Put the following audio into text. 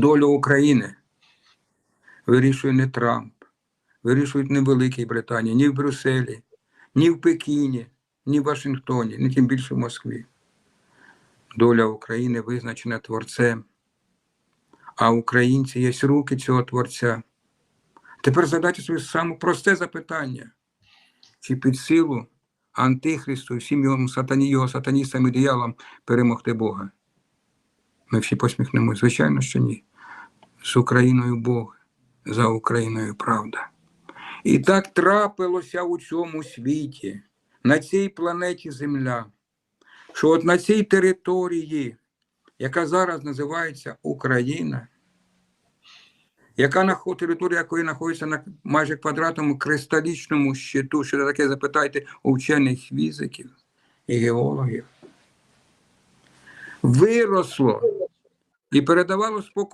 долю України вирішує не Трамп, вирішують не в Великій Британії, ні в Брюсселі, ні в Пекіні, ні в Вашингтоні, ні тим більше в Москві. Доля України визначена Творцем, а українці є руки цього Творця. Тепер задайте собі саме просте запитання: чи під силу Антихристу всім його сатані, його сатаністам і дияволам перемогти Бога? Ми всі посміхнемось. Звичайно, що ні. З Україною Бог, за Україною правда. І так трапилося у цьому світі, на цій планеті Земля, що от на цій території, яка зараз називається Україна, яка нахо- територія якої знаходиться на майже квадратному кристалічному щиту, що таке запитайте у вчених фізиків і геологів, виросло і передавало спокій